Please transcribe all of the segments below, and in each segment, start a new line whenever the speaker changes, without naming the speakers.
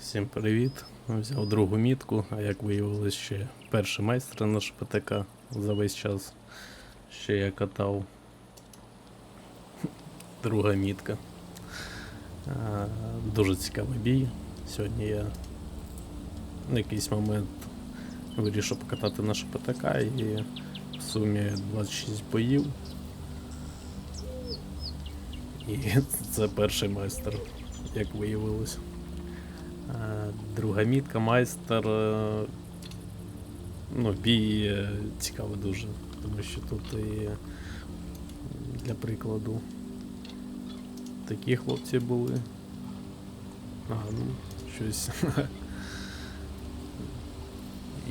Всім привіт! Взяв другу мітку, а як виявилось ще перший майстер на ШПТК за весь час. Ще я катав. Друга мітка. Дуже цікавий бій. Сьогодні я на якийсь момент вирішив покатати на ШПТК і в сумі 26 боїв. І це перший майстер, як виявилось. Е, Друга мітка, майстер. е, Ну, бій е, цікавий дуже, тому що тут і для прикладу такі хлопці були. А, ну, щось.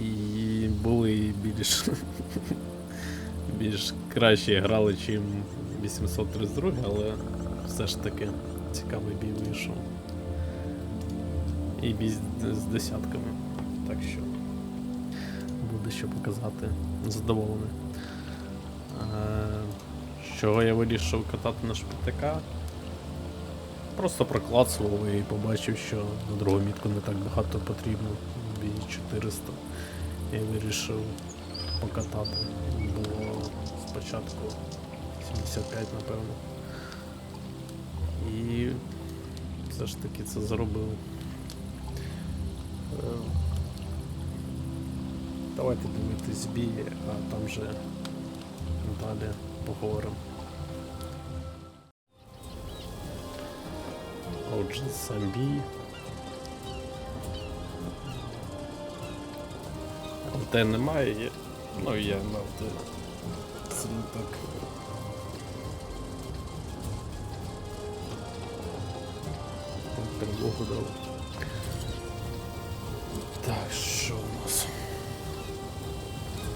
І були більш, більш краще грали, чим 832, але все ж таки цікавий бій вийшов і бій з, десятками. Так що буде що показати. Задоволений. Е, чого я вирішив катати на шпитака? Просто проклацував і побачив, що на другу мітку не так багато потрібно. Бій 400. Я вирішив покатати. Було спочатку 75, напевно. І все ж таки це зробив. Е, Давайте дивитись бій, а там вже далі поговоримо. Отже, сам бій. ЛТ немає, ну я на це не так. Перемогу дав.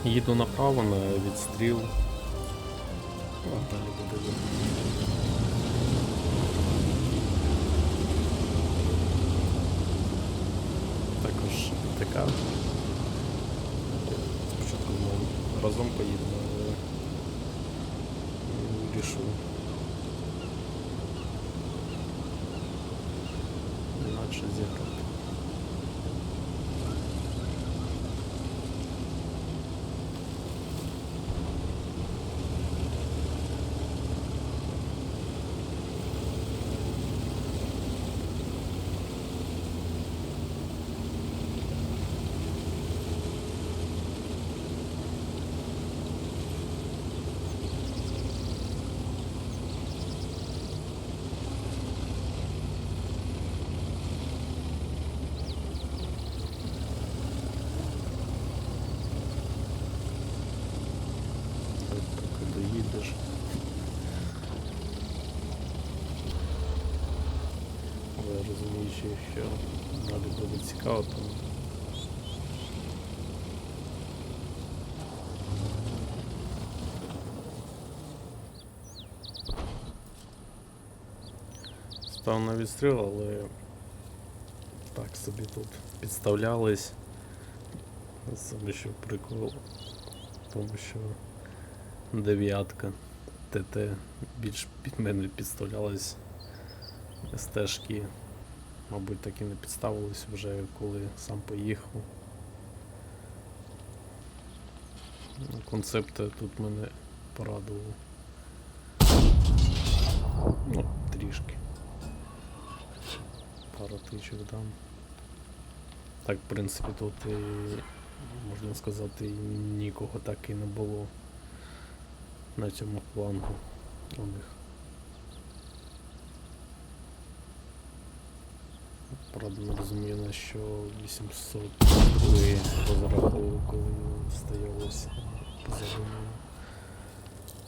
Їду направо на відстріл. Ну, а далі буде видно. Також така. Спочатку ми разом поїдемо, але вирішив. Інакше зіграти. Розуміючи, що далі буде цікаво, то став на відстріл, але так собі тут підставлялись. Саме що прикол, тому що дев'ятка ТТ більш під мене підставлялась стежки. Мабуть, так і не підставились вже, коли сам поїхав. Ну, Концепт тут мене порадував. Ну, трішки. Пару тичок дам. Так, в принципі, тут і, можна сказати, нікого так і не було на цьому флангу у них. Правда, не розумію, на що 800 коли коли стоялося позаду.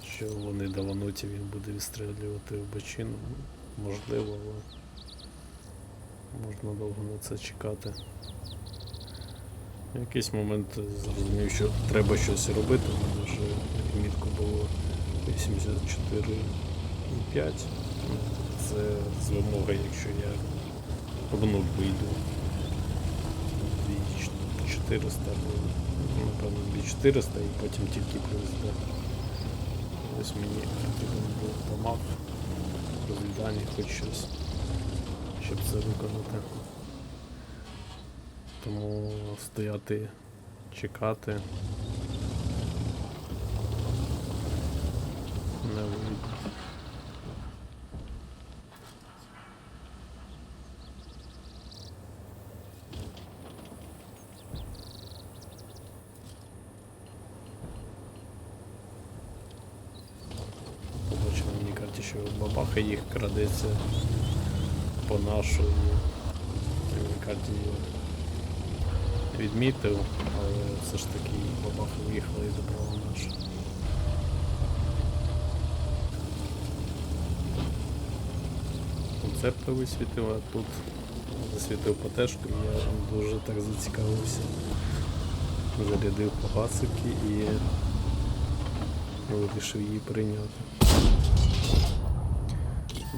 Що вони давануті, він буде відстрілювати в бочину. Можливо, але можна довго на це чекати. В якийсь момент зрозумів, що треба щось робити, у мене вже мітку було 84,5. Ну, Це з вимоги, якщо я в нуль вийду. 2400 або ну, напевно 2400 і потім тільки D. Ось мені потрібен був помах, розвідання, хоч щось, щоб це виконати. Тому стояти, чекати. Не вийде. Побачив на мені карті, що бабаха їх крадеться по нашої карті відмітив, але все ж таки бабаха виїхала і забрала наш. Концепти висвітив, а тут засвітив патешку, і я дуже так зацікавився. Зарядив погасики і вирішив її прийняти.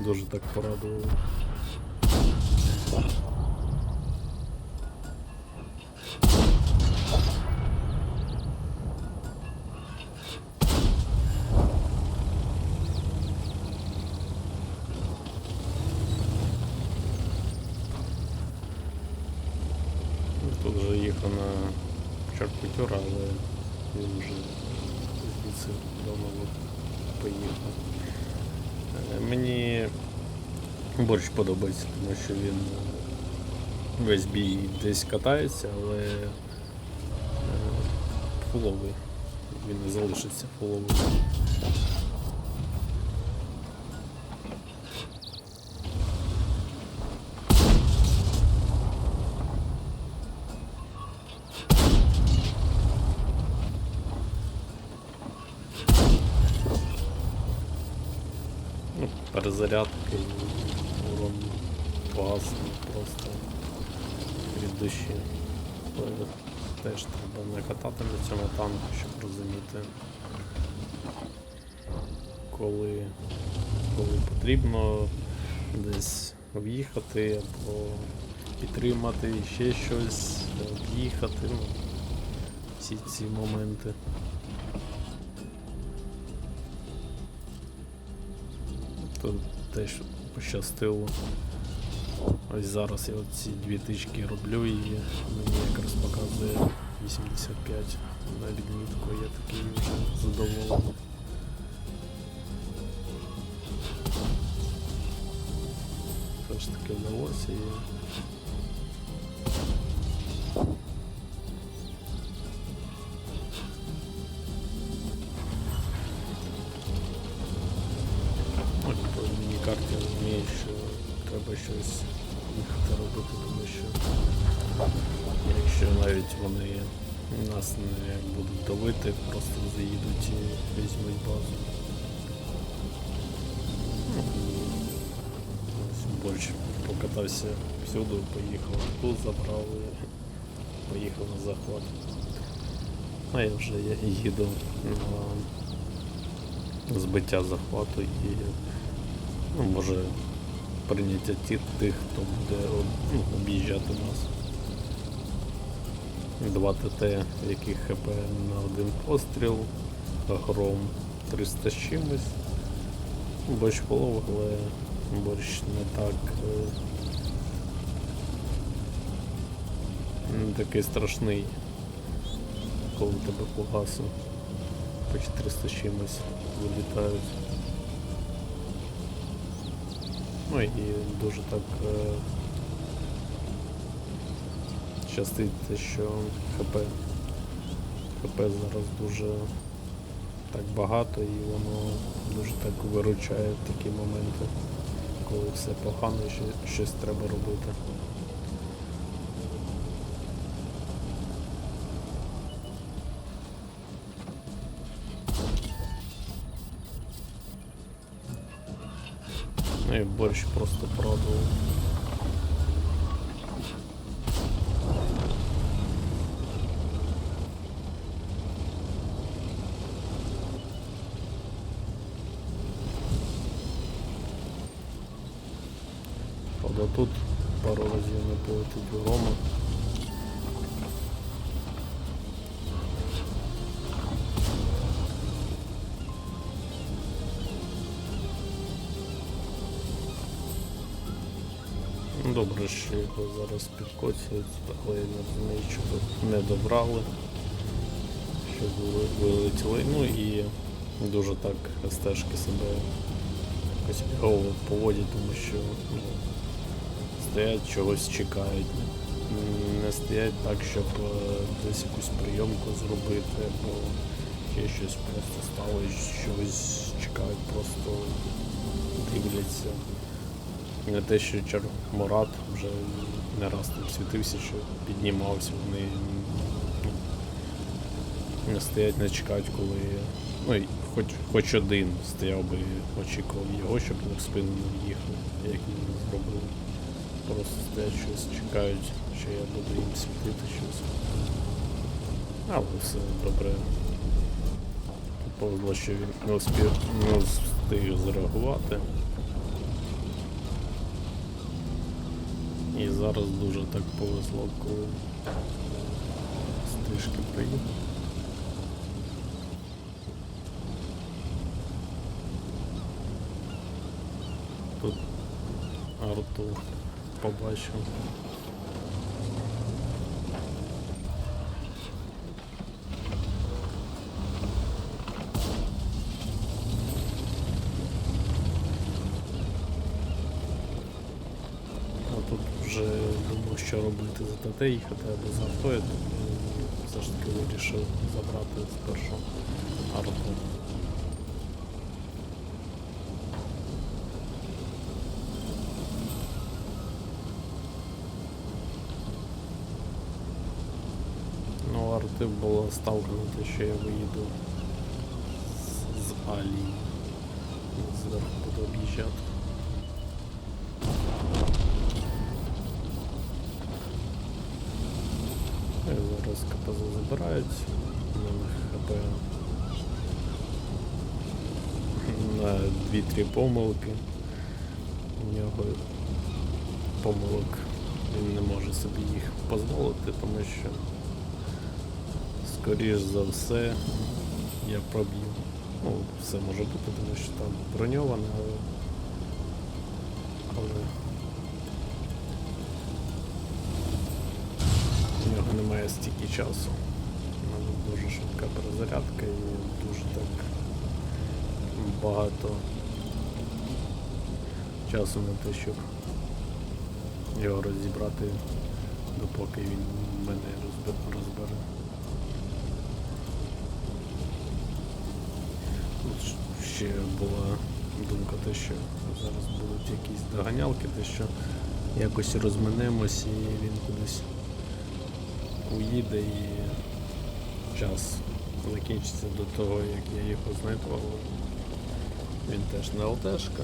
Дуже так порадувало. Тут вже їхав на Чаркутюра, але він вже звідси давно поїхав. Е, Мені борщ подобається, тому що він е, весь бій десь катається, але е, фуловий. Він не залишиться фуловий. Ну, перезарядки і урон класний просто від душі. Теж треба накатати на цьому танку, щоб розуміти, коли, коли потрібно десь в'їхати або підтримати ще щось, об'їхати. Ну, всі ці моменти. Тут теж пощастило. Ось зараз я ці дві тички роблю і мені якраз показує 85 на відмітку, я такий вже задоволений. Все ж таки вдалося будуть просто заїдуть і візьмуть базу. Ну, Борщ покатався всюди, поїхав тут забрав і поїхав на захват. А я вже їду на збиття захвату і ну, може прийняття тих, хто буде ну, об'їжджати нас. Два ТТ, в яких ХП на один постріл, гром 300 з чимось. Борщ полов, але борщ не так. е, Не такий страшний, коли тебе по гасу по 400 з чимось вилітають. Ну і дуже так е, щастить те, що ХП. ХП зараз дуже так багато і воно дуже так виручає такі моменти, коли все погано і щось треба робити. Ну і борщ просто продав. Правда тут пару разів не полетить у Рома. Ну, Добре, що його зараз підкоцюють, але я не розумію, чого не добрали. Що вилетіли. Ну і дуже так стежки себе якось поводять, тому що ну, стоять, чогось чекають. Не стоять так, щоб е, десь якусь прийомку зробити, або ще щось просто стало, щось чекають, просто дивляться. Не те, що Чармурат вже не раз там світився, що піднімався, вони ну, не стоять, не чекають, коли. Ну, хоч, хоч один стояв би, очікував його, щоб в спину не в'їхав, як він не зробив. Просто стоять щось, чекають, що я буду їм світити щось. Але все добре. Повезло, що він не успів не встиг зреагувати. І зараз дуже так повезло, коли стрижки приїхав. Тут Артур побачив. А тут вже думав, що робити за ТТ їхати або за авто, я все ж таки вирішив забрати спершу арту. Ну, ставка на те, що я виїду з, з Алі. Зверху буду об'їжджати. І Зараз КПЗ забирають. Мене ХП на 2-3 помилки. У нього помилок він не може собі їх дозволити, тому що скоріш за все я проб'ю. Ну, все може бути, тому що там броньоване, але. але У нього немає стільки часу. У мене дуже швидка перезарядка і дуже так багато часу на те, щоб його розібрати, допоки він мене розбере. Ще була думка те, що зараз будуть якісь доганялки, те, що якось розминемось і він кудись уїде і час закінчиться до того, як я його знайду, але він теж не ЛТшка,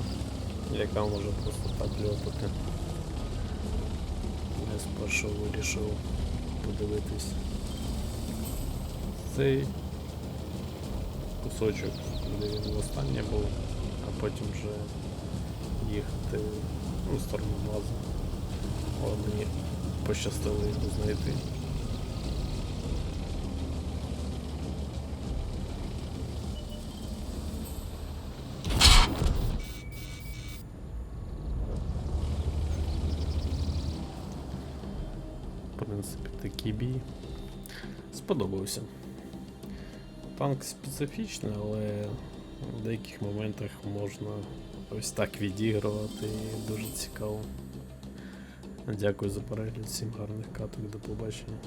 яка може просто так льотати. Я спершу вирішив подивитись цей кусочок, де він востаннє був, а потім вже їхати ну, в сторону бази. Але мені пощастило його знайти. В принципі, такий бій. Сподобався. Танк специфічний, але в деяких моментах можна ось так відігрувати дуже цікаво. Дякую за перегляд, всім гарних каток, до побачення.